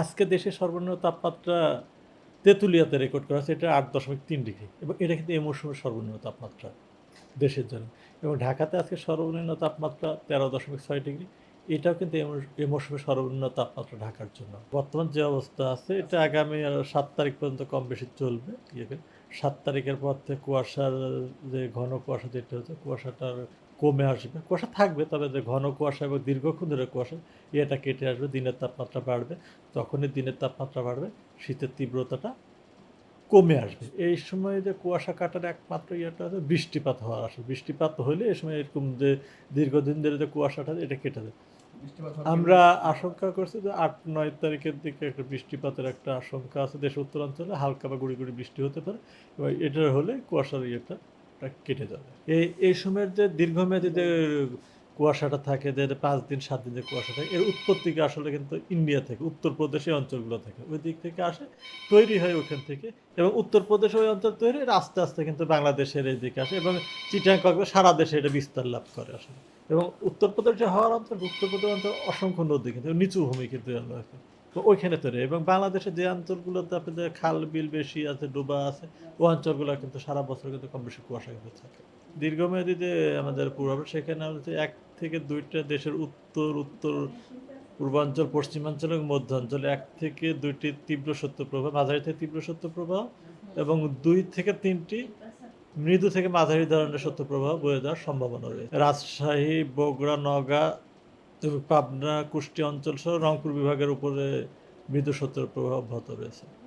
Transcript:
আজকে দেশের সর্বনিম্ন তাপমাত্রা তেঁতুলিয়াতে রেকর্ড করা হয়েছে, এটা আট দশমিক তিন ডিগ্রি। এবং এটা কিন্তু এই মৌসুমের সর্বনিম্ন তাপমাত্রা দেশের জন্য। এবং ঢাকাতে আজকে সর্বনিম্ন তাপমাত্রা তেরো দশমিক ছয় ডিগ্রি। এটাও কিন্তু এই মৌস- এই মৌসুমের সর্বনিম্ন তাপমাত্রা ঢাকার জন্য। বর্তমান যে অবস্থা আছে, এটা আগামী সাত তারিখ পর্যন্ত কম বেশি চলবে। সাত তারিখের পর থেকে কুয়াশার যে ঘন কুয়াশা যেটা হচ্ছে, কুয়াশাটা কমে আসবে। কুয়াশা থাকবে, তবে যে ঘন কুয়াশা এবং দীর্ঘক্ষণ ধরে কুয়াশা, এটা কেটে আসবে, দিনের তাপমাত্রা বাড়বে। তখনই দিনের তাপমাত্রা বাড়বে, শীতের তীব্রতাটা কমে আসবে। এই সময় যে কুয়াশা কাটার একমাত্র ইয়েটা হচ্ছে বৃষ্টিপাত হওয়ার আসে বৃষ্টিপাত হলে এই সময় এরকম যে দীর্ঘদিন ধরে যে কুয়াশাটা এটা কেটে যায়। আমরা আশঙ্কা করছি যে আট নয় তারিখের দিকে একটা বৃষ্টিপাতের একটা আশঙ্কা আছে দেশ উত্তরাঞ্চলে হালকা বা গুড়ি গুড়ি বৃষ্টি হতে পারে। এবং এটা হলে কুয়াশার ইয়েটা কেটে যাবে। এই এই সময়ের যে দীর্ঘমেয়াদী যে কুয়াশাটা থাকে যে পাঁচ দিন, সাত দিন যে কুয়াশা থাকে, এর উৎপত্তিকে আসলে কিন্তু ইন্ডিয়া থেকে, উত্তরপ্রদেশে অঞ্চলগুলো থেকে, ওই দিক থেকে আসে, তৈরি হয় ওখান থেকে, এবং উত্তরপ্রদেশে ওই অঞ্চল তৈরি আস্তে আস্তে কিন্তু বাংলাদেশের এই দিকে আসে, এবং চিটাং সারা দেশে এটা বিস্তার লাভ করে আসলে এবং উত্তরপ্রদেশে হওয়ার অঞ্চল, উত্তরপ্রদেশ অঞ্চল অসংখ্য নদী কিন্তু, নিচু ভূমি কিন্তু। তো ওইখানে তৈরি এবং বাংলাদেশে যে অঞ্চলগুলোতে আপনাদের খাল, বিল বেশি আছে, ডোবা আছে, ওই অঞ্চলগুলো কিন্তু সারা বছর কিন্তু কম বেশি কুয়াশা কিন্তু থাকে। দীর্ঘমেয়াদী যে আমাদের পূর্বাভাস, সেখানে হচ্ছে এক থেকে দুইটা দেশের উত্তর উত্তর পূর্বাঞ্চল, পশ্চিমাঞ্চল এবং মধ্যাঞ্চলে। এক থেকে দুইটি তীব্র সত্য প্রবাহ মাঝারি থেকে তীব্র সত্য প্রবাহ এবং দুই থেকে তিনটি মৃদু থেকে মাঝারি ধরনের সত্য প্রবাহ বয়ে যাওয়ার সম্ভাবনা রয়েছে। রাজশাহী, বগুড়া, নওগাঁ পাবনা কুষ্টি অঞ্চল সহ রংপুর বিভাগের উপরে মৃদু সত্যের প্রভাব অব্যাহত রয়েছে।